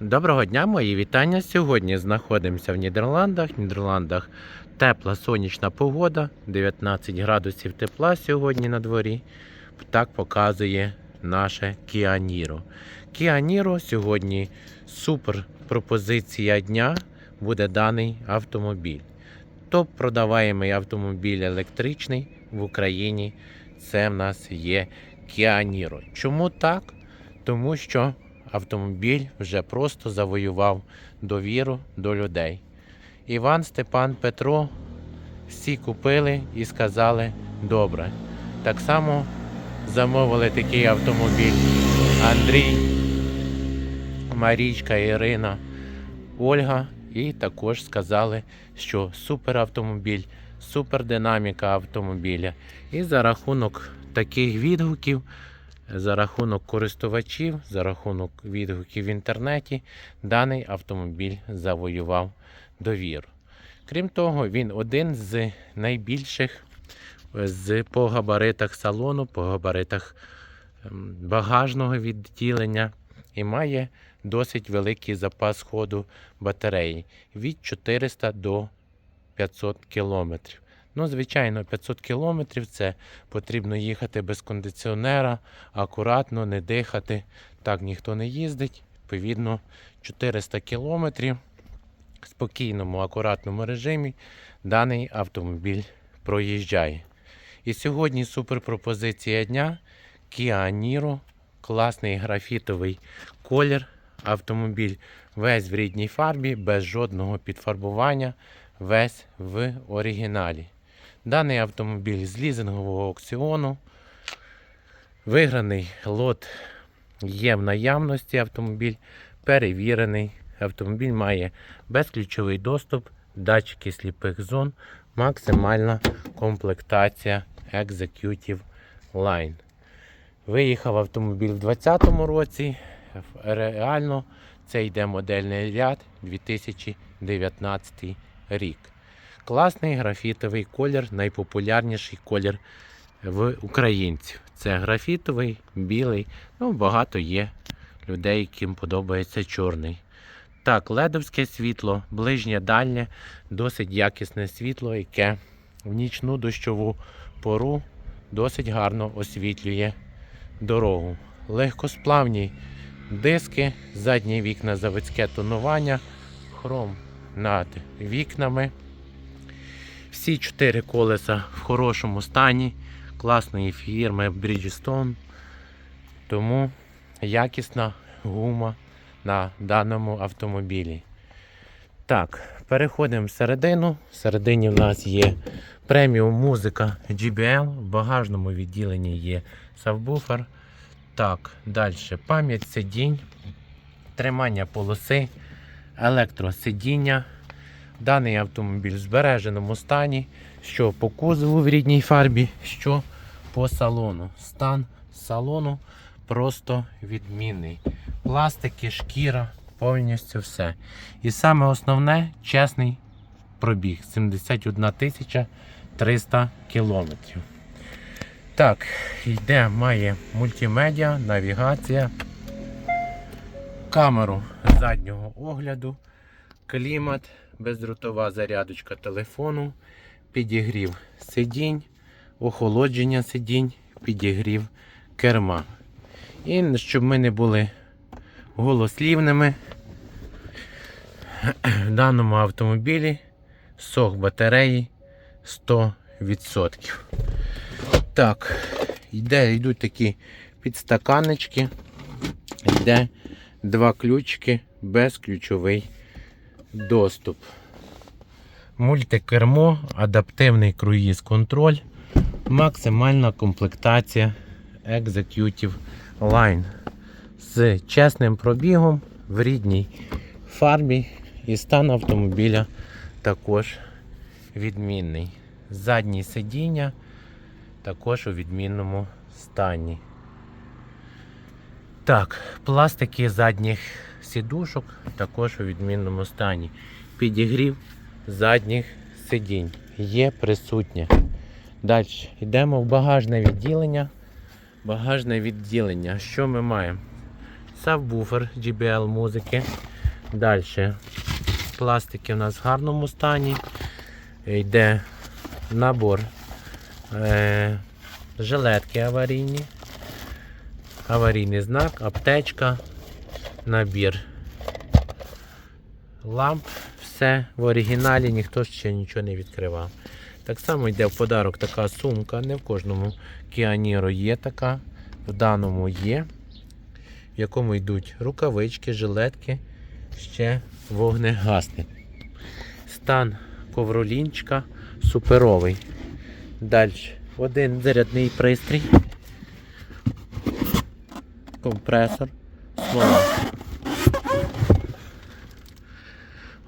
Доброго дня, мої вітання. Сьогодні знаходимося в Нідерландах. В Нідерландах тепла сонячна погода, 19 градусів тепла сьогодні на дворі. Так показує наше. Kia Niro сьогодні супер пропозиція дня буде даний автомобіль. Топ продаваємий автомобіль електричний в Україні. Це в нас є Niro. Чому так? Тому що автомобіль вже просто завоював довіру до людей. Іван, Степан, Петро всі купили і сказали добре. Так само замовили такий автомобіль Андрій, Марічка, Ірина, Ольга. І також сказали, що супер автомобіль, супер динаміка автомобіля. І за рахунок таких відгуків за рахунок користувачів, за рахунок відгуків в інтернеті, даний автомобіль завоював довіру. Крім того, він один з найбільших з, по габаритах салону, по габаритах багажного відділення і має досить великий запас ходу батареї від 400 до 500 кілометрів. Ну, звичайно, 500 кілометрів це потрібно їхати без кондиціонера, акуратно, не дихати. Так ніхто не їздить. Відповідно, 400 кілометрів в спокійному, акуратному режимі даний автомобіль проїжджає. І сьогодні суперпропозиція дня Kia Niro, класний графітовий колір. Автомобіль весь в рідній фарбі, без жодного підфарбування, весь в оригіналі. Даний автомобіль з лізингового аукціону. Виграний лот є в наявності. Автомобіль перевірений. Автомобіль має безключовий доступ, датчики сліпих зон, максимальна комплектація Executive Line. Виїхав автомобіль у 2020 році. Реально це йде модельний ряд 2019 рік. Класний графітовий колір, найпопулярніший колір в українців. Це графітовий, білий. Ну, багато є людей, яким подобається чорний. Так, ледовське світло, ближнє дальнє, досить якісне світло, яке в нічну дощову пору досить гарно освітлює дорогу. Легкосплавні диски, задні вікна заводське тонування, хром над вікнами. Всі чотири колеса в хорошому стані, класної фірми Bridgestone. Тому якісна гума на даному автомобілі. Так, переходимо всередину. Всередині в нас є преміум музика GBL, в багажному відділенні є сабвуфер. Так, далі пам'ять сидінь, тримання полоси, електросидіння. Даний автомобіль в збереженому стані, що по кузову в рідній фарбі, що по салону. Стан салону просто відмінний. Пластики, шкіра, повністю все. І саме основне чесний пробіг 71 тисяча 300 кілометрів. Так, йде, має мультимедіа, навігація, камеру заднього огляду, клімат, бездротова зарядочка телефону, підігрів сидінь, охолодження сидінь, підігрів керма. І щоб ми не були голослівними, в даному автомобілі сок батареї 100%. Так, йде, йдуть такі підстаканнички, йде два ключики, безключовий доступ. Мультикермо, адаптивний круїз контроль, максимальна комплектація Executive Line з чесним пробігом в рідній фарбі і стан автомобіля також відмінний. Задні сидіння також у відмінному стані. Так, пластики задніх сідушок також у відмінному стані. Підігрів задніх сидінь є присутнє. Далі йдемо в багажне відділення. Багажне відділення. Що ми маємо? Сабвуфер GBL музики, Далі. Пластики у нас в гарному стані. Йде набор е, жилетки аварійні. Аварійний знак, аптечка, набір ламп. Все в оригіналі, ніхто ще нічого не відкривав. Так само йде в подарок така сумка. Не в кожному Кіаніру є така. В даному є. В якому йдуть рукавички, жилетки, ще вогнегасник. Стан ковролінчика суперовий. Далі один зарядний пристрій, компресор, смола.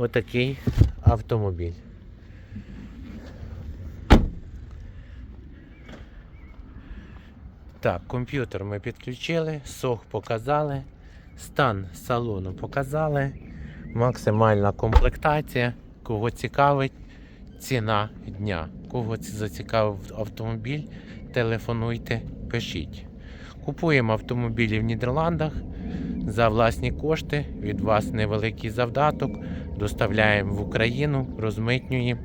Отакий автомобіль. Так, комп'ютер ми підключили, сох показали, стан салону показали, максимальна комплектація, кого цікавить ціна дня. Кого зацікавив автомобіль, телефонуйте, пишіть. Купуємо автомобілі в Нідерландах за власні кошти, від вас невеликий завдаток, доставляємо в Україну, розмитнюємо,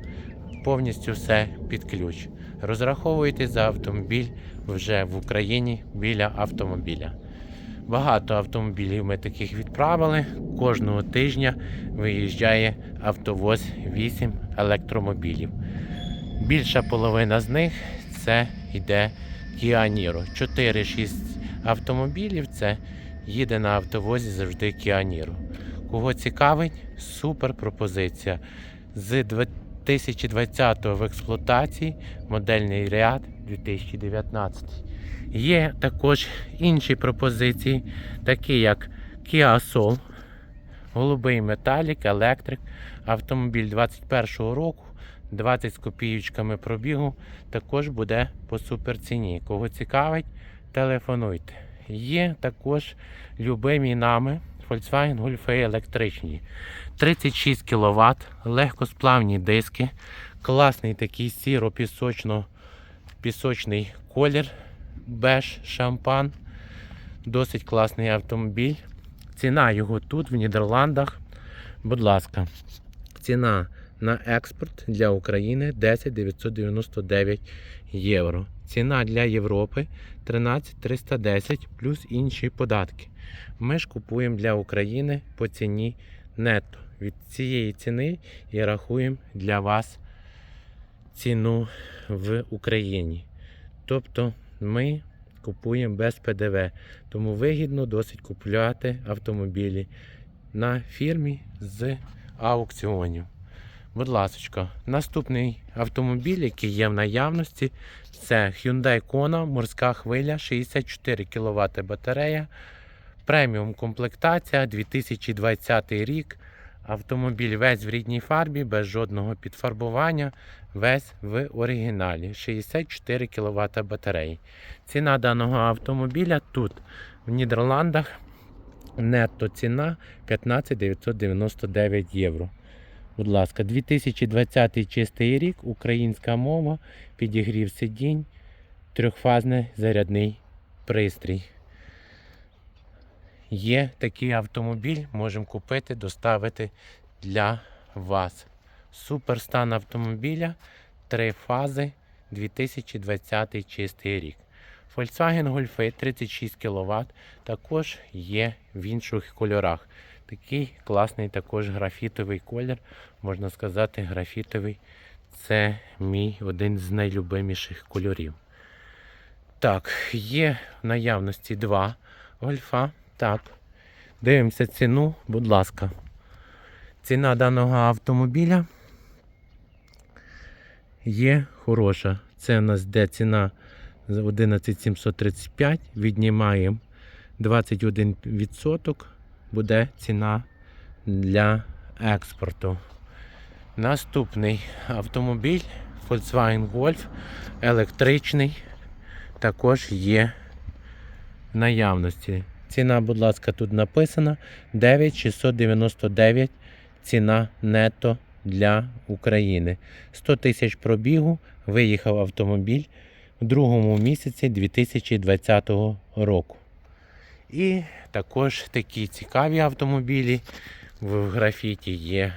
повністю все під ключ. Розраховуйте за автомобіль вже в Україні біля автомобіля. Багато автомобілів ми таких відправили. Кожного тижня виїжджає автовоз 8 електромобілів. Більша половина з них це йде Kia Niro. 4-6 автомобілів це їде на автовозі завжди Kia Niro. Кого цікавить, супер пропозиція. З 2020 в експлуатації модельний ряд 2019. Є також інші пропозиції, такі як Kia Soul, голубий металік, електрик, автомобіль 21 року, 20 з копіючками пробігу, також буде по суперціні. Кого цікавить, телефонуйте. Є також любимі нами Volkswagen Golf електричні. 36 кВт, легкосплавні диски, класний такий сіро-пісочно пісочний колір, беж, шампан. Досить класний автомобіль. Ціна його тут, в Нідерландах. Будь ласка, ціна на експорт для України 10 999 євро. Ціна для Європи 13 310 плюс інші податки. Ми ж купуємо для України по ціні нетто. Від цієї ціни і рахуємо для вас ціну в Україні. Тобто ми купуємо без ПДВ. Тому вигідно досить купувати автомобілі на фірмі з аукціонів. Будь ласка, наступний автомобіль, який є в наявності, це Hyundai Kona, морська хвиля, 64 кВт батарея, преміум комплектація 2020 рік. Автомобіль весь в рідній фарбі, без жодного підфарбування, весь в оригіналі. 64 кВт батареї. Ціна даного автомобіля тут, в Нідерландах, нетто ціна 15 999 євро. Будь ласка, 2020 чистий рік, українська мова, підігрів сидінь, трьохфазний зарядний пристрій. Є такий автомобіль, можемо купити, доставити для вас. Супер стан автомобіля, три фази, 2020 чистий рік. Volkswagen Golf 36 кВт також є в інших кольорах. Такий класний також графітовий колір, можна сказати, графітовий це мій один з найлюбиміших кольорів. Так, є в наявності два гольфа. Так. Дивимося ціну, будь ласка. Ціна даного автомобіля є хороша. Це у нас де ціна за 11735. Віднімаємо 21%. Буде ціна для експорту. Наступний автомобіль Volkswagen Golf електричний. Також є в наявності. Ціна, будь ласка, тут написана 9699 ціна нетто для України. 100 тисяч пробігу виїхав автомобіль в другому місяці 2020 року. І також такі цікаві автомобілі в графіті є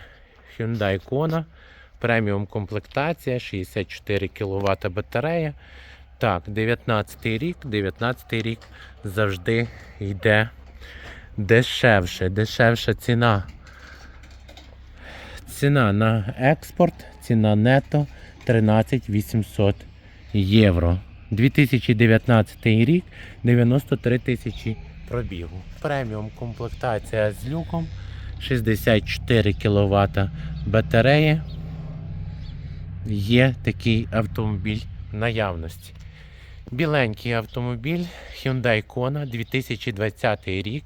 Hyundai Kona, преміум комплектація, 64 кВт батарея. Так, 19 рік, 19 рік завжди йде дешевше, дешевша ціна. Ціна на експорт, ціна нето 13 800 євро. 2019 рік 93 тисячі пробігу. Преміум комплектація з люком 64 кВт батареї. Є такий автомобіль в наявності. Біленький автомобіль Hyundai Kona 2020 рік.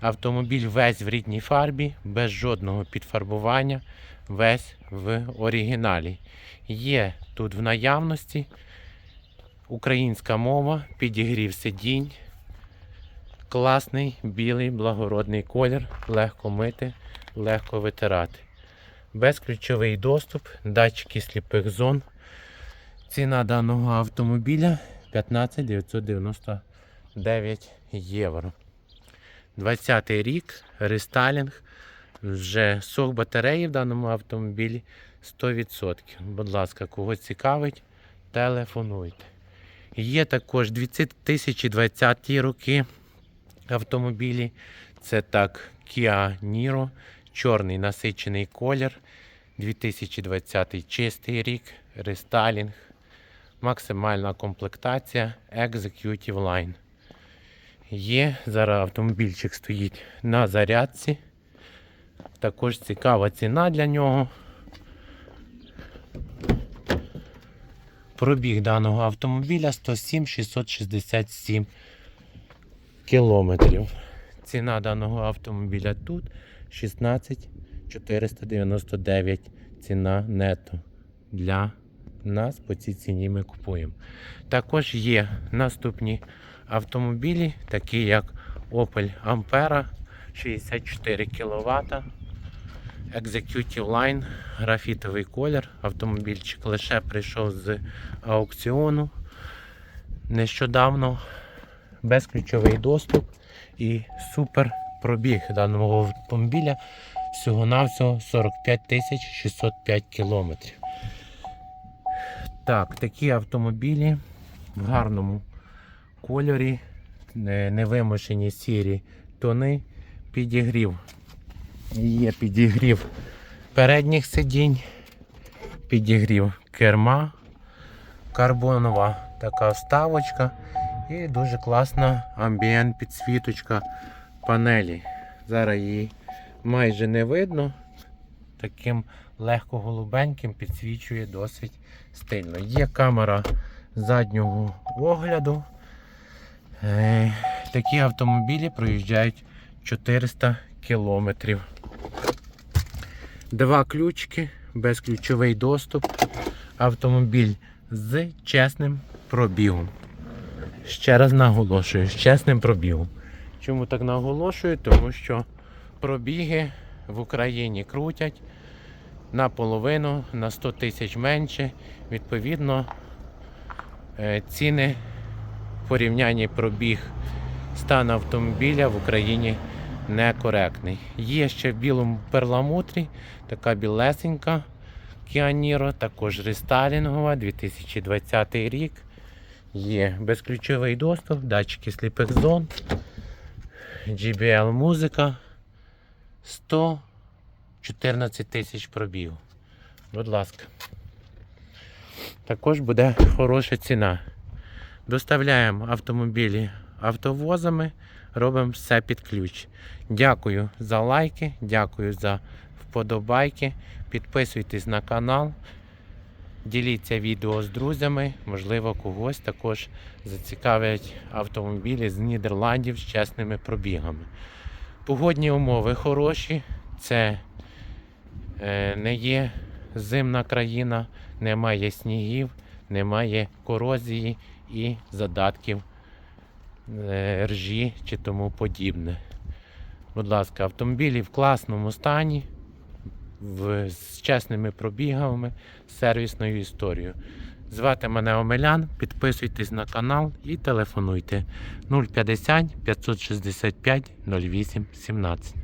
Автомобіль весь в рідній фарбі, без жодного підфарбування, весь в оригіналі. Є тут в наявності українська мова, підігрів сидінь. Класний білий благородний колір, легко мити, легко витирати. Безключовий доступ, датчики сліпих зон. Ціна даного автомобіля 15 999 євро. 20 рік, рестайлінг. Вже сок батареї в даному автомобілі 100%. Будь ласка, кого цікавить, телефонуйте. Є також 2020 роки автомобілі. Це так Kia Niro, чорний насичений колір. 2020 чистий рік, рестайлінг, максимальна комплектація Executive Line. Є, зараз автомобільчик стоїть на зарядці. Також цікава ціна для нього. Пробіг даного автомобіля 107 667 кілометрів. Ціна даного автомобіля тут 16 499 ціна нето. Для нас по цій ціні ми купуємо. Також є наступні автомобілі, такі як Opel Ampera 64 кВт. Executive Line, графітовий колір. Автомобільчик лише прийшов з аукціону. Нещодавно безключовий доступ і супер пробіг даного автомобіля. Всього-навсього 45 605 кілометрів. Так, такі автомобілі в гарному кольорі, невимушені сірі тони, підігрів. Є підігрів передніх сидінь, підігрів керма, карбонова така вставочка і дуже класна амбієнт підсвіточка панелі. Зараз її майже не видно. Таким легко голубеньким підсвічує досить стильно. Є камера заднього огляду. Е, Такі автомобілі проїжджають 400 кілометрів. Два ключики, безключовий доступ. Автомобіль з чесним пробігом. Ще раз наголошую, з чесним пробігом. Чому так наголошую? Тому що пробіги в Україні крутять наполовину, на 100 тисяч менше. Відповідно, е, ціни в порівнянні пробіг стан автомобіля в Україні некоректний. Є ще в білому перламутрі, така білесенька Niro, також рестайлінгова, 2020 рік. Є безключовий доступ, датчики сліпих зон, GBL музика 114 тисяч пробігу. Будь ласка. Також буде хороша ціна. Доставляємо автомобілі автовозами, робимо все під ключ. Дякую за лайки, дякую за вподобайки. Підписуйтесь на канал, діліться відео з друзями, можливо, когось також зацікавлять автомобілі з Нідерландів з чесними пробігами. Погодні умови хороші, це не є зимна країна, немає снігів, немає корозії і задатків е, ржі чи тому подібне. Будь ласка, автомобілі в класному стані, в, з чесними пробігами, з сервісною історією. Звати мене Омелян, підписуйтесь на канал і телефонуйте 050 565 08 17.